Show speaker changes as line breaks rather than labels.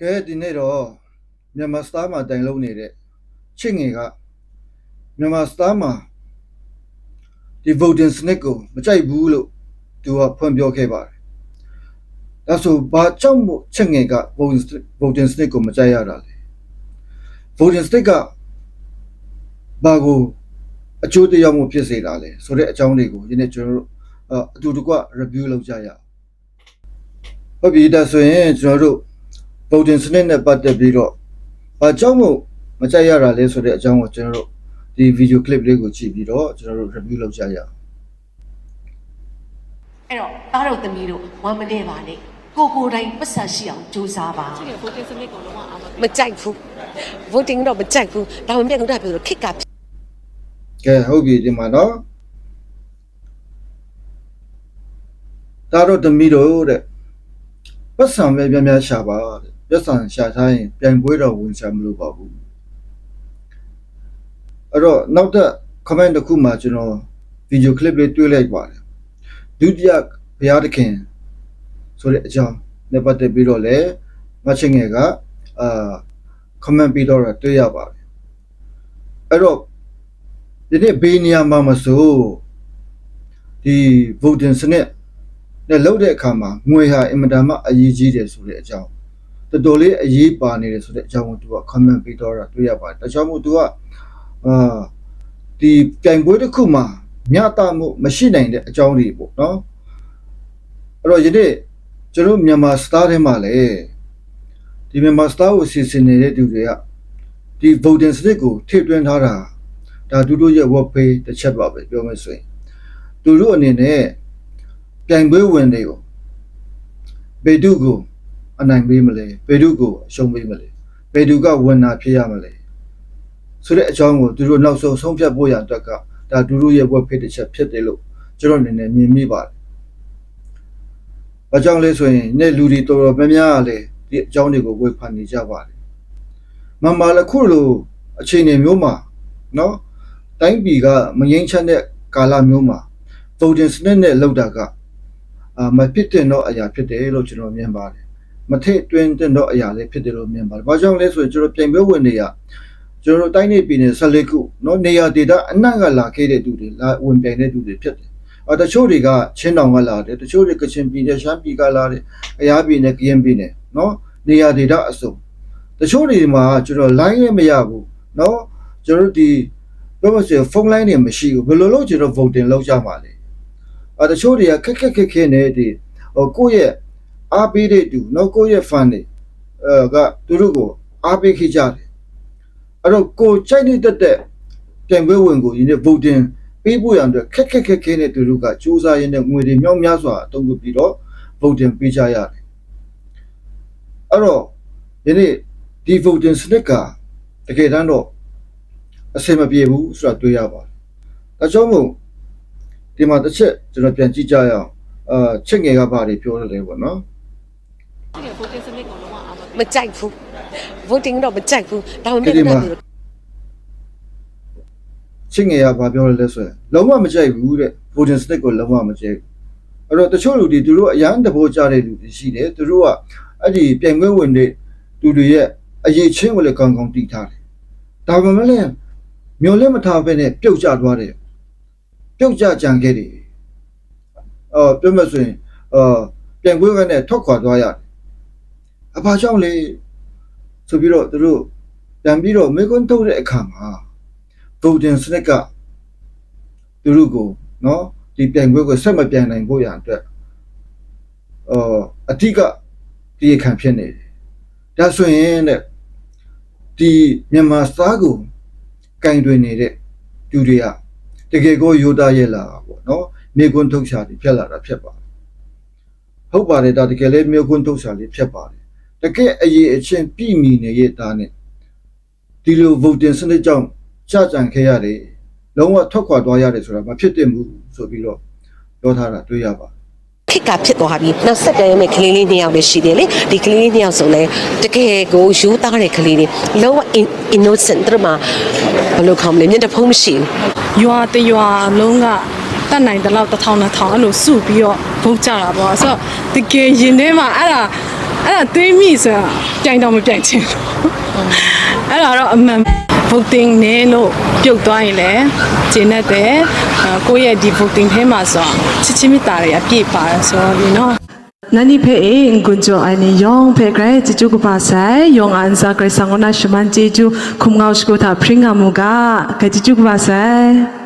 ကဲဒီနေ့တော့မြန်မာစတားမှာတိုင်လုံးနေတဲ့ချစ်ငယ်ကမြန်မာစတားမှာဒီ voting စနစ်ကိုမကြိုက်ဘူးလို့သူကဖွင့်ပြောခဲ့ပါတယ်။ဒါဆိုဘာကြောင့်မို့ချစ်ငယ်က voting sn- voting စနစ်ကိုမကြိုက်ရတာလဲ။ voting စနစ်ကဘာကိုအကျိုးတရားမှုဖြစ်စေတာလဲဆိုတဲ့အကြောင်းတွေကိုဒီနေ့ကျွန်တော်တို့အအတူတကွ review လုပ်ကြရအောင်။ဟုတ်ပြီဒါဆိုရင်ကျွန်တော်တို့ voting စနစ်နဲ့ပတ်သက်ပြီးတော့ဘာကြောင့်မို့မကြိုက်ရတာလဲဆိုတဲ့အကြောင်းကိုကျွန်တော်တို့ဒီ video clip လေးကိုကြည့်ပြီးတော့ကျွန်တော်တို့ review လုပ်ကြရအောင်
အဲ့တော့သားတို့သမီးတို့ဝမ်းမနေပါနဲ့ကိုကိုယ်တိုင်ပတ်ဆက်ရှိအောင်ကြိုးစားပါ
ဒီဗိုတင်စနစ်ကိုလုံးဝအာမ
မကြိုက်ဘူး voting တော့မကြိုက်ဘူးဒါပေမဲ့ခုနကပြောလို့ခစ်က
ကဲဟုတ်ပြီဒီမှာနော်ဒါတော့သမီးတို့တဲ့ပတ်စံပဲများများရှာပါတဲ့ ပတ်စံရှာထားရင်ပြိုင်ပွဲတော့ဝင်စားမလို့ပါဘူးအဲ့တော့နောက်ထပ် comment တစ်ခုမှကျွန်တော် video clip လေးတွေ့လိုက်ပါတယ်ဒုတိယဘုရားသခင်ဆိုတဲ့အကြောင်းနဲ့ပတ်သက်ပြီးတော့လည်းမချင်ငယ်ကအာ comment ပြီးတော့တွေ့ရပါတယ်အဲ့တော့ဒီနေ့ဘေးနေရာမှာမဆိုဒီ voting စနစ်နဲ့လုပ်တဲ့အခါမှာငွေဟာအင်မတန်မှအရေးကြီးတယ်ဆိုတဲ့အကြောင်း တော်တော်လေးအရေးပါနေတယ်ဆိုတဲ့အကြောင်းကိုသူက comment ပေးတော့တာတွေ့ရပါတယ်။ဒါကြောင့်မို့သူကအာဒီပြိုင်ပွဲတစ်ခုမှာမျှတမှုမရှိနိုင်တဲ့အကြောင်းတွေပေါ့နော်။အဲ့တော့ယနေ့ကျွန်တော်မြန်မာစတားထဲမှာလည်းဒီမြန်မာစတားကိုစီစဉ်နေတဲ့သူတွေကဒီ voting စနစ်ကိုထည့်သွင်းထားတာဒါသူတို့ရဲ့ work pay တစ်ချက်ပါပဲပြောမယ်ဆိုရင်သူတို့အနေနဲ့ပြိုင်ပွဲဝင်တွေကိုဘေဒုကို အနိုင်ပေးမလဲဘေဒုကိုအရှုံးပေးမလဲဘေဒုကဝင်နာဖြစ်ရမလဲဆိုတဲ့အကြောင်းကိုသူတို့နောက်ဆုံးဆုံးဖြတ်ဖို့ရအတွက်ကဒါသူတို့ရဲ့ work pay တစ်ချက်ဖြစ်တယ်လို့ကျွန်တော်အနေနဲ့မြင်မိပါတယ်။ဘာကြောင့်လဲဆိုရင်နေ့လူတွေတော်တော်များများကလည်းဒီအကြောင်းတွေကိုဝေဖန်နေကြပါတယ်။မမလည်းခုလိုအခြေအနေမျိုးမှာနော်တိုင်းပြည်ကမငိမ့်ချမ်းတဲ့ကာလမျိုးမှာ voting စနစ်နဲ့လောက်တာကအာမဖြစ်တဲ့တော့အရာဖြစ်တယ်လို့ကျွန်တော်မြင်ပါတယ် မထည့်တွင်းတဲ့တော့အရာလေးဖြစ်တယ်လို့မြင်ပါတယ်ဘာကြောင့်လဲဆိုရင်ကျွန်တော်ပြင်ပွဲဝင်နေရကျွန်တော်တိုင်းနေပြည်နယ်14ခုเนาะနေရာဒေသအနှံ့ကလာခဲ့တဲ့သူတွေလာဝင်ပြိုင်တဲ့သူတွေဖြစ်တယ်အတချို့တွေကချင်းတောင်ကလာတယ်တချို့တွေကချင်ပြည်နယ်ရှမ်းပြည်ကလာတယ်အရာပြည်နယ်ကရင်ပြည်နယ်เนาะနေရာဒေသအစုံတချို့တွေမှာကျွန်တော် line လည်းမရဘူးเนาะကျွန်တော်တို့ဒီ ပြောမစဖုန်းလိုင်းတွေမရှိဘူးဘယ်လိုလုပ်ကျွန်တော် voting လုပ်ကြမှာလဲအဲတချို့တွေကခက်ခက်ခက်ခဲနေဒီဟိုကိုယ့်ရဲ့ အားပေးတဲ့သူနော်ကိုယ့်ရဲ့ fan တွေအဲကသူတို့ကိုအားပေးခဲ့ကြတယ်အဲ့တော့ကိုကြိုက်နေတဲ့တဲ့ပြန်ပွဲဝင်ကိုဒီနေ့ voting ပေးဖို့ရတဲ့ခက်ခက်ခက်ခဲနေသူတို့ကစူးစမ်းရင်းနဲ့ငွေတွေမြောက်များစွာအသုံးပြုပြီးတော့ voting ပေးကြရတယ်အဲ့တော့ဒီနေ့ဒီ voting စနစ်ကတကယ်တမ်းတော့အဆင်မပြေဘူးဆိုတာတွေ့ရပါတယ်။ဒါကြောင့်မို့ဒီမှာတစ်ချက်ကျွန်တော်ပြန်ကြည့်ကြရအောင်။အာချစ်ငယ်ကဘာတွေပြောရလဲပေါ့နော်
ဒီဗိုတင်စနစ်ကိုလုံးဝအာမ
မကြိုက်ဘူး voting တော့မကြိုက်ဘူးဒါပေ။မဲ့
ဒီ
ခုနက
မှာ
ပြောလို့
ချစ်ငယ်ကဘာပြောရလဲဆိုရင်လုံးဝမကြိုက်ဘူးတဲ့ voting stick ကိုလုံးဝမကြိုက်ဘူး။အဲ့တော့တချို့လူတွေသူတို့အရန်တဘောကြတဲ့လူတွေရှိတယ်။သူတို့ကအဲ့ဒီပြိုင်ပွဲဝင်တဲ့သူတွေရဲ့အရေးချင်းကိုလည်းကောင်းကောင်းသိထားတယ်။ဒါပေမဲ့လည်းမျိုးလည်းမထားဘဲနဲ့ပြုတ်ကျသွားတယ်။ပြုတ်ကျကြံခဲ့တယ်။အော်ပြောမှဆိုရင်အာပြိုင်ပွဲကနေထွက်ခွာသွားရတယ်။ အဘာကြောင့်လဲဆိုပြီးတော့သူတို့ပြန်ပြီးတော့မေကွန်းထုတ်တဲ့အခါမှာ voting စနစ်ကသူတို့ကိုနော်ဒီပြိုင်ပွဲကိုဆက်မပြိုင်နိုင်ဖို့ရအတွက်အော်အဓိကဒီခံဖြစ်နေတယ်။ဒါဆိုရင်တဲ့ဒီမြန်မာစားကိုကင်တွင်နေတဲ့သူတွေကတကယ်ကိုယူသားရဲ့လာပေါ့နော်မေကွန်းထုတ်ချာတွေဖြစ်လာတာဖြစ်ပါတယ်။ဟုတ်ပါတယ်ဒါတကယ်လည်းမေကွန်းထုတ်ချာလေးဖြစ်ပါတယ်။ တကယ်အရေးအချင်းပြည်မီနေရဲ့သားနဲ့ဒီလို voting စနစ်ကြောင့်ကြာကြံခဲ့ရတယ်လုံးဝထွက်ခွာသွားရတယ်ဆိုတာမဖြစ်သင့်ဘူးဆိုပြီးတော့ပြောထားတာတွေ့ရပါ
ခစ်ကဖြစ်သွားပြီနောက်ဆက်တည်းမဲ့ကလေးလေးနှစ်ယောက်လည်းရှိတယ်လေဒီကလေးလေးနှစ်ယောက်ဆိုလဲတကယ်ကိုယူသားတဲ့ကလေးလေးလုံးဝ in- innocent သူတို့မှာဘယ်လိုခေါ်မလဲမျက်နှာဖုံးမရှိဘူး
ရွာတရွာလုံးကတတ်နိုင်တဲ့လောက်တစ်ထောင်နှစ်ထောင်အဲ့လိုစုပြီးတော့ဘုတ်ကြတာပေါ့ဆိုတော့တကယ်ရင်ထဲမှာအဲ့ဒါ အဲ့ဒါသွေးမိဆိုတာကြိုင်တော့မပြိုင်ချင်ဘူးအဲ့ဒါတော့အမှန် voting နဲ့လို့ပြုတ်သွားရင်လည်းဂျင်းနဲ့တဲ့ကိုယ့်ရဲ့ဒီ voting ထဲမှာဆိုချစ်ချင်းမြတ်တာတွေအပြည့်ပါတယ်ဆိုတော့ဒီနော်
nani phe e ngunjo ani yong phe grai chi chu ba sai yong an sa grai sangona shman ji ju khum ngau shko tha pringa mu ga ga ji chu ba sai